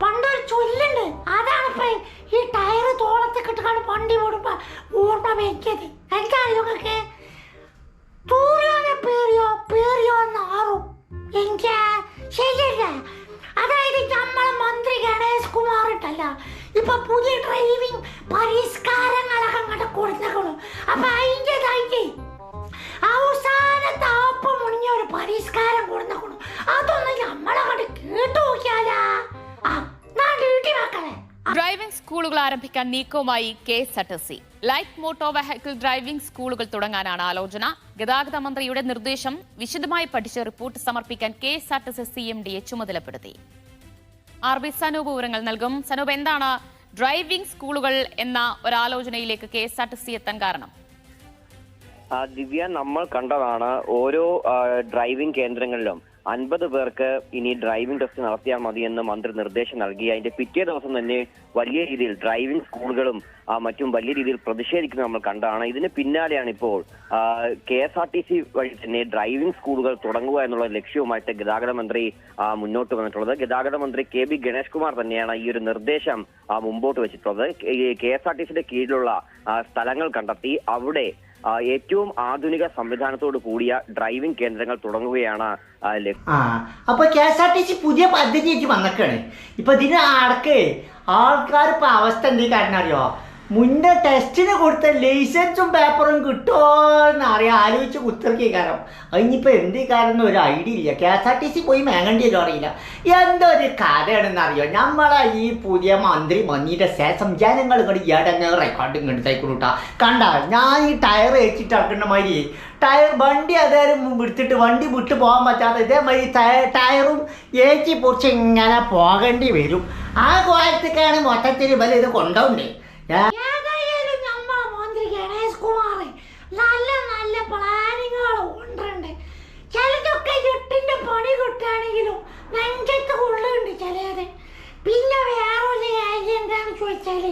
പണ്ടൊരു ചൊല്ലുണ്ട്. അതാണ് ഇപ്പൊ ഈ ടയർ തോളത്ത് കിട്ടുകാണ് വണ്ടി ഓടുമ്പോ ഓർമ്മ വെക്കത് എനിക്കറിയോക്കെ തൂറിയോനെ പേറിയോ പേറിയോ എന്നാറും എനിക്ക് ശരിയല്ല. അതായത് നമ്മളെ മന്ത്രി ഗണേഷ് കുമാർ ഇട്ടല്ല ഇപ്പൊ പുതിയ ഡ്രൈവിംഗ് പരിഷ്കാരങ്ങളൊക്കെ അങ്ങോട്ട് കൊടുത്തേക്കണു. അപ്പൊ അതിന്റെതായിട്ട് അവസാനത്തെ ആപ്പ് മുണിഞ്ഞ ഒരു പരിഷ്കാരം കൊടുത്ത ഡ്രൈവിംഗ് സ്കൂളുകൾ ആരംഭിക്കാൻ നീക്കവുമായി K S R T C. Light motor vehicle driving സ്കൂളുകൾ തുടങ്ങാനാണ് ആലോചന. ഗതാഗത മന്ത്രിയുടെ നിർദ്ദേശം വിശദമായി പഠിച്ച് റിപ്പോർട്ട് സമർപ്പിക്കാൻ K S R T C C M ഡിയെ ചുമതലപ്പെടുത്തി. ആർ ബി സനൂപ് വിവരങ്ങൾ നൽകും. സനൂപ് എന്താണ് ഡ്രൈവിംഗ് സ്കൂളുകൾ എന്ന ഒരാലോചനയിലേക്ക് K S R T C എത്താൻ കാരണം? ദിവ്യ നമ്മൾ കണ്ടതാണ് ഓരോ ഡ്രൈവിംഗ് കേന്ദ്രങ്ങളിലും അൻപത് പേർക്ക് ഇനി ഡ്രൈവിംഗ് ടെസ്റ്റ് നടത്തിയാൽ മതി എന്ന് മന്ത്രി നിർദ്ദേശം നൽകി. അതിന്റെ പിറ്റേ ദിവസം തന്നെ വലിയ രീതിയിൽ ഡ്രൈവിംഗ് സ്കൂളുകളും മറ്റും വലിയ രീതിയിൽ പ്രതിഷേധിക്കുന്നത് നമ്മൾ കണ്ടാണ്. ഇതിന് പിന്നാലെയാണ് ഇപ്പോൾ K S R T C വഴി തന്നെ ഡ്രൈവിംഗ് സ്കൂളുകൾ തുടങ്ങുക എന്നുള്ള ലക്ഷ്യവുമായിട്ട് ഗതാഗത മന്ത്രി മുന്നോട്ട് വന്നിട്ടുള്ളത്. ഗതാഗത മന്ത്രി കെ ബി ഗണേഷ് കുമാർ തന്നെയാണ് ഈ ഒരു നിർദ്ദേശം മുമ്പോട്ട് വെച്ചിട്ടുള്ളത്. കെ എസ് ആർ ടി സിയുടെ കീഴിലുള്ള സ്ഥലങ്ങൾ കണ്ടെത്തി. അവിടെ ഏറ്റവും ആധുനിക സംവിധാനത്തോട് കൂടിയ ഡ്രൈവിംഗ് കേന്ദ്രങ്ങൾ തുടങ്ങുകയാണ് അപ്പൊ K S R T C പുതിയ പദ്ധതി ആയിട്ട് വന്നേക്കാണ്. ഇപ്പൊ ഇതിന് അടക്ക് ആൾക്കാർ ഇപ്പൊ അവസ്ഥ എന്ത് കാരണം അറിയോ മുന്നേ ടെസ്റ്റിന് കൊടുത്ത ലൈസൻസും പേപ്പറും കിട്ടുമോ എന്ന് അറിയാം ആലോചിച്ച് കുത്തിറക്കിയ കാരണം അതിനിപ്പോൾ എന്ത് കാരണം ഒരു ഐഡിയ ഇല്ല. K S R T C പോയി മേങ്ങണ്ടിയല്ലോ അറിയില്ല. എന്തൊരു കഥയാണെന്ന് അറിയോ നമ്മളെ ഈ പുതിയ മന്ത്രി വന്നിട്ട് ശേഷം ജനങ്ങൾ ഇങ്ങോട്ട് ഇടങ്ങ് റെക്കോർഡ് ഇങ്ങോട്ട് തൈക്കൊടുട്ടാ കണ്ട ഞാൻ ഈ ടയർ വെച്ചിട്ട് ഇറക്കുന്ന മാതിരി. ടയർ വണ്ടി അതേരും എടുത്തിട്ട് വണ്ടി വിട്ടു പോകാൻ പറ്റാത്ത ഇതേമാതിരി ടയറും ഏച്ചി പൊറിച്ച് ഇങ്ങനെ പോകേണ്ടി വരും. ആ കോലത്തേക്കാണ് മൊത്തത്തിൽ ഇവർ ഇത് കൊണ്ടുപോണ്ടേ ഞാൻ ഏതായാലും നമ്മളെ മന്ത്രി ഗണേഷ് കുമാർ നല്ല നല്ല പ്ലാനിങ്ങുകൾ കൊണ്ടുണ്ട് ചിലതൊക്കെ എട്ടിന്റെ പണി കിട്ടുകയാണെങ്കിലും നെഞ്ചത്ത് കൊള്ളുണ്ട് ചിലത് പിന്നെ വേറെ ഒരു കാര്യം എന്താന്ന് ചോദിച്ചാൽ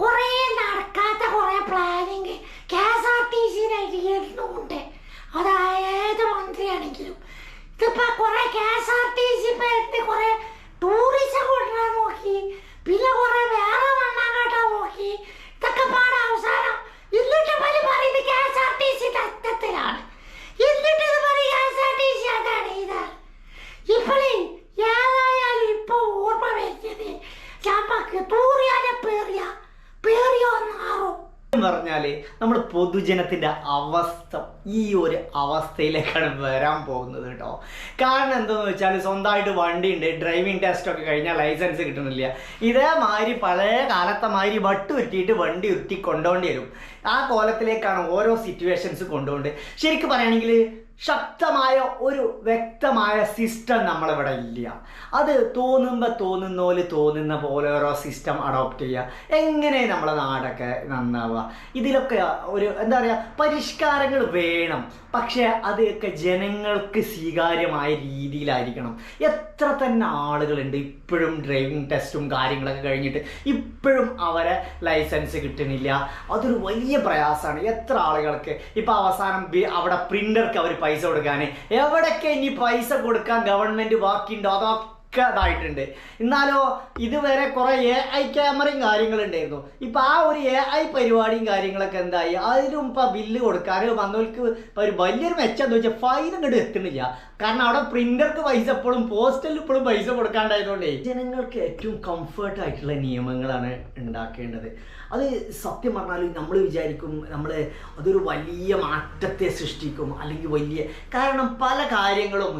കുറേ നടക്കാത്ത കുറേ planning K S R T സിയിലായിട്ട് ഇരുന്നുണ്ട് അതായത് മന്ത്രിയാണെങ്കിലും ഇതിപ്പോ കുറെ K S R T C പേരിട്ട് കുറെ ടൂറിസം കൊണ്ടുവരാൻ നോക്കി പിന്നെ കുറെ വേറെ മണ്ണാങ്കാട്ടാൻ നോക്കി ഇതൊക്കെ പാടെ അവസാനം എന്നിട്ട് പല പറയുന്നത് K S R T C തത്വത്തിലാണ് എന്നിട്ട് ഇത് പറയും K S R T C അതാണ് ഇതാണ് ഇപ്പോഴേ ഏതായാലും ഇപ്പൊ ഓർമ്മ വരുന്നത് ചമ്പക്ക് തൂറിയാലെ പേറിയ എന്നാറോ പറഞ്ഞാൽ നമ്മൾ പൊതുജനത്തിന്റെ അവസ്ഥ ഈ ഒരു അവസ്ഥയിലേക്കാണ് വരാൻ പോകുന്നത് കേട്ടോ. കാരണം എന്താന്ന് വെച്ചാൽ സ്വന്തമായിട്ട് വണ്ടി ഉണ്ട് ഡ്രൈവിംഗ് ടെസ്റ്റ് ഒക്കെ കഴിഞ്ഞാൽ ലൈസൻസ് കിട്ടുന്നില്ല. ഇതേമാതിരി പഴയ കാലത്തെ മാതിരി വട്ട് ഉരുട്ടിയിട്ട് വണ്ടി ഉരുട്ടി കൊണ്ടുപോകേണ്ടി വരും. ആ കോലത്തിലേക്കാണ് ഓരോ സിറ്റുവേഷൻസ് കൊണ്ടുപോകേണ്ടത് ശരിക്കും പറയുകയാണെങ്കിൽ ശക്തമായ ഒരു വ്യക്തമായ സിസ്റ്റം നമ്മളിവിടെ ഇല്ല. അത് തോന്നുമ്പോൾ തോന്നുന്ന പോലെ തോന്നുന്ന പോലെ ഓരോ സിസ്റ്റം അഡോപ്റ്റ് ചെയ്യുക എങ്ങനെ നമ്മളെ നാടൊക്കെ നന്നാവുക ഇതിലൊക്കെ ഒരു എന്താ പറയുക പരിഷ്കാരങ്ങൾ വേണം. പക്ഷേ അതൊക്കെ ജനങ്ങൾക്ക് സ്വീകാര്യമായ രീതിയിലായിരിക്കണം. എത്ര തന്നെ ആളുകളുണ്ട് ഇപ്പോഴും ഡ്രൈവിംഗ് ടെസ്റ്റും കാര്യങ്ങളൊക്കെ കഴിഞ്ഞിട്ട് ഇപ്പോഴും അവരെ ലൈസൻസ് കിട്ടുന്നില്ല. അതൊരു വലിയ പ്രയാസമാണ്. എത്ര ആളുകൾക്ക് ഇപ്പം അവസാനം അവിടെ പ്രിന്റർക്ക് അവർ പൈസ കൊടുക്കാൻ എവിടൊക്കെ ഇനി പൈസ കൊടുക്കാൻ ഗവൺമെന്റ് ബാക്കിയുണ്ടോ അതൊക്കെ ഇതായിട്ടുണ്ട് എന്നാലോ ഇതുവരെ കുറെ എ ഐ ക്യാമറയും കാര്യങ്ങളുണ്ടായിരുന്നു. ഇപ്പൊ ആ ഒരു എ ഐ പരിപാടിയും കാര്യങ്ങളൊക്കെ എന്തായി? അതിനും ഇപ്പൊ ബില്ല് കൊടുക്കാൻ വന്നവർക്ക് ഒരു വലിയൊരു മെച്ചം എന്താ വെച്ചാൽ ഫൈൻ ഇങ്ങോട്ട് എത്തുന്നില്ല. കാരണം അവിടെ പ്രിന്റർക്ക് പൈസ എപ്പോഴും പോസ്റ്റലിൽ ഇപ്പോഴും പൈസ കൊടുക്കാണ്ടായതുകൊണ്ടേ ജനങ്ങൾക്ക് ഏറ്റവും കംഫർട്ട് ആയിട്ടുള്ള നിയമങ്ങളാണ് ഉണ്ടാക്കേണ്ടത്. അത് സത്യം പറഞ്ഞാൽ നമ്മൾ വിചാരിക്കും നമ്മൾ അതൊരു വലിയ മാറ്റത്തെ സൃഷ്ടിക്കും അല്ലെങ്കിൽ വലിയ കാരണം പല കാര്യങ്ങളും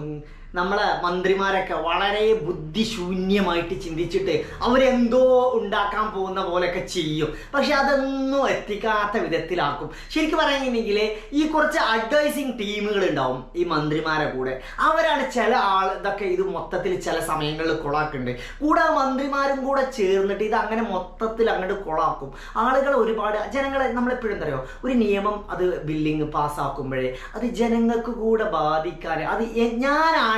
നമ്മളെ മന്ത്രിമാരൊക്കെ വളരെ ബുദ്ധിശൂന്യമായിട്ട് ചിന്തിച്ചിട്ട് അവരെന്തോ ഉണ്ടാക്കാൻ പോകുന്ന പോലെയൊക്കെ ചെയ്യും. പക്ഷെ അതൊന്നും എത്തിക്കാത്ത വിധത്തിലാക്കും. ശരിക്കും പറയുകയാണെങ്കിൽ ഈ കുറച്ച് അഡ്വൈസിങ് ടീമുകൾ ഉണ്ടാവും ഈ മന്ത്രിമാരെ കൂടെ. അവരാണ് ചില ആൾ ഇതൊക്കെ ഇത് മൊത്തത്തിൽ ചില സമയങ്ങളിൽ കൊളാക്കുന്നുണ്ട്. കൂടെ മന്ത്രിമാരും കൂടെ ചേർന്നിട്ട് ഇത് അങ്ങനെ മൊത്തത്തിൽ അങ്ങോട്ട് കൊളാക്കും. ആളുകൾ ഒരുപാട് ജനങ്ങളെ നമ്മളെപ്പോഴും പറയുക ഒരു നിയമം അത് ബില്ലിങ് പാസ്സാക്കുമ്പോഴേ അത് ജനങ്ങൾക്ക് കൂടെ ബാധിക്കാൻ അത് എ-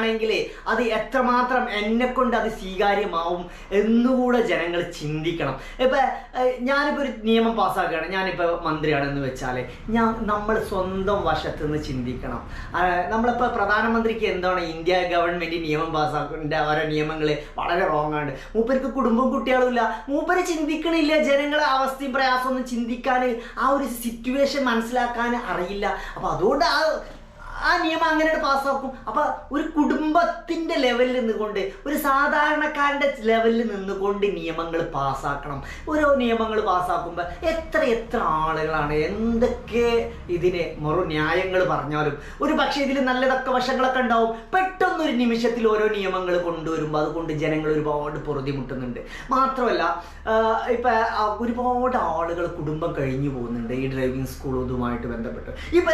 ഞാനാണെങ്കിൽ അത് എത്രമാത്രം എന്നെ കൊണ്ട് അത് സ്വീകാര്യമാവും എന്നുകൂടെ ജനങ്ങൾ ചിന്തിക്കണം. ഇപ്പൊ ഞാനിപ്പോ ഒരു നിയമം പാസ്സാക്കുകയാണ്. ഞാനിപ്പോ മന്ത്രിയാണെന്ന് വെച്ചാൽ ഞാൻ നമ്മൾ സ്വന്തം വശത്ത് നിന്ന് ചിന്തിക്കണം നമ്മളിപ്പോ പ്രധാനമന്ത്രിക്ക് എന്താണ് ഇന്ത്യ ഗവൺമെന്റ് നിയമം പാസ്സാക്കേണ്ട ഓരോ നിയമങ്ങൾ വളരെ റോങ് ആണ്. മൂപ്പർക്ക് കുടുംബം കുട്ടികളും ഇല്ല. മൂപ്പര് ചിന്തിക്കണില്ല ജനങ്ങളെ അവസ്ഥയും പ്രയാസമൊന്നും ചിന്തിക്കാൻ ആ ഒരു സിറ്റുവേഷൻ മനസ്സിലാക്കാൻ അറിയില്ല. അപ്പൊ അതുകൊണ്ട് ആ ആ നിയമം അങ്ങനെ പാസ്സാക്കും. അപ്പൊ ഒരു കുടുംബത്തിന്റെ ലെവലിൽ നിന്നുകൊണ്ട് ഒരു സാധാരണക്കാരന്റെ ലെവലിൽ നിന്നുകൊണ്ട് നിയമങ്ങൾ പാസ്സാക്കണം. ഓരോ നിയമങ്ങൾ പാസ്സാക്കുമ്പോൾ എത്ര എത്ര ആളുകളാണ് എന്തൊക്കെ ഇതിനെ മറു ന്യായങ്ങൾ പറഞ്ഞാലും. ഒരു പക്ഷേ ഇതിൽ നല്ലതൊക്കെ വശങ്ങളൊക്കെ ഉണ്ടാവും. പെട്ടെന്നൊരു നിമിഷത്തിൽ ഓരോ നിയമങ്ങൾ കൊണ്ടുവരുമ്പോൾ അതുകൊണ്ട് ജനങ്ങൾ ഒരുപാട് പൊറുതിമുട്ടുന്നുണ്ട്. മാത്രമല്ല ഇപ്പൊ ഒരുപാട് ആളുകൾ കുടുംബം കഴിഞ്ഞു പോകുന്നുണ്ട്. ഈ ഡ്രൈവിംഗ് സ്കൂളുമായിട്ട് ബന്ധപ്പെട്ട്. ഇപ്പൊ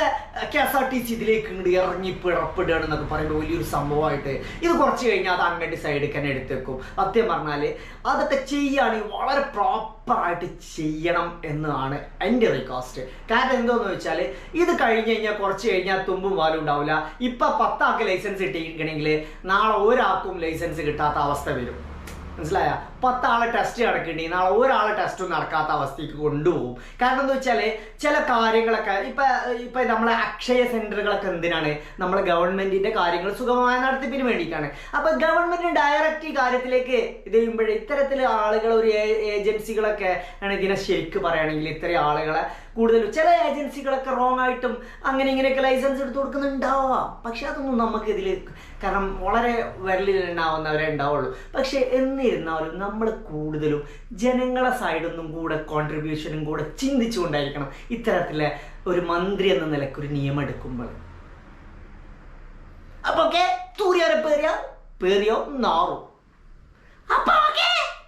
K S R T C ഇതിലേക്ക് ഇങ്ങോട്ട് ഇറങ്ങി പിറപ്പെടുകയാണ് എന്നൊക്കെ പറയുമ്പോൾ വലിയൊരു സംഭവമായിട്ട് ഇത് കുറച്ച് കഴിഞ്ഞാൽ അത് അങ്ങോട്ട് സൈഡിൽ തന്നെ എടുത്തേക്കും സത്യം പറഞ്ഞാൽ അതൊക്കെ ചെയ്യുകയാണെങ്കിൽ വളരെ പ്രോപ്പറായിട്ട് ചെയ്യണം എന്നാണ് എന്റെ റിക്വസ്റ്റ് കാരണം എന്തോന്ന് വെച്ചാൽ ഇത് കഴിഞ്ഞ് കഴിഞ്ഞാൽ കുറച്ച് കഴിഞ്ഞാൽ തുമ്പും പാലും ഉണ്ടാവില്ല. ഇപ്പൊ പത്താൾക്ക് ലൈസൻസ് കിട്ടിയിരിക്കണമെങ്കിൽ നാളെ ഒരാൾക്കും ലൈസൻസ് കിട്ടാത്ത അവസ്ഥ വരും. മനസ്സിലായ? പത്താളെ ടെസ്റ്റ് നടക്കേണ്ടി. നാളെ ഒരാളെ ടെസ്റ്റും നടക്കാത്ത അവസ്ഥയ്ക്ക് കൊണ്ടുപോകും. കാരണം എന്താ വെച്ചാൽ ചില കാര്യങ്ങളൊക്കെ ഇപ്പൊ ഇപ്പൊ നമ്മളെ അക്ഷയ സെന്ററുകളൊക്കെ എന്തിനാണ്? നമ്മളെ ഗവൺമെന്റിന്റെ കാര്യങ്ങൾ സുഗമമായ നടത്തിപ്പിന് വേണ്ടിയിട്ടാണ്. അപ്പൊ ഗവൺമെന്റ് ഡയറക്റ്റ് ഈ കാര്യത്തിലേക്ക് ഇത് ചെയ്യുമ്പോൾ ഇത്തരത്തിൽ ആളുകൾ ഒരു ഏജൻസികളൊക്കെ ആണ് ഇതിനെ ശരിക്ക് പറയുകയാണെങ്കിൽ ഇത്രയും ആളുകളെ കൂടുതലും ചില ഏജൻസികളൊക്കെ റോങ് ആയിട്ടും അങ്ങനെ ഇങ്ങനെയൊക്കെ ലൈസൻസ് എടുത്തു കൊടുക്കുന്നുണ്ടാവാം. പക്ഷെ അതൊന്നും നമുക്ക് ഇതിൽ കാരണം വളരെ വിരലിൽ ഉണ്ടാവുന്നവരെ ഉണ്ടാവുള്ളൂ. പക്ഷെ എന്നിരുന്നാലും നമ്മൾ കൂടുതലും ജനങ്ങളെ സൈഡൊന്നും കൂടെ കോൺട്രിബ്യൂഷനും കൂടെ ചിന്തിച്ചുകൊണ്ടായിരിക്കണം ഇത്തരത്തിലെ ഒരു മന്ത്രി എന്ന നിലയ്ക്ക് ഒരു നിയമം എടുക്കുമ്പോൾ അപ്പൊ പേരിയോ പേരിയോ നാറും. അപ്പൊ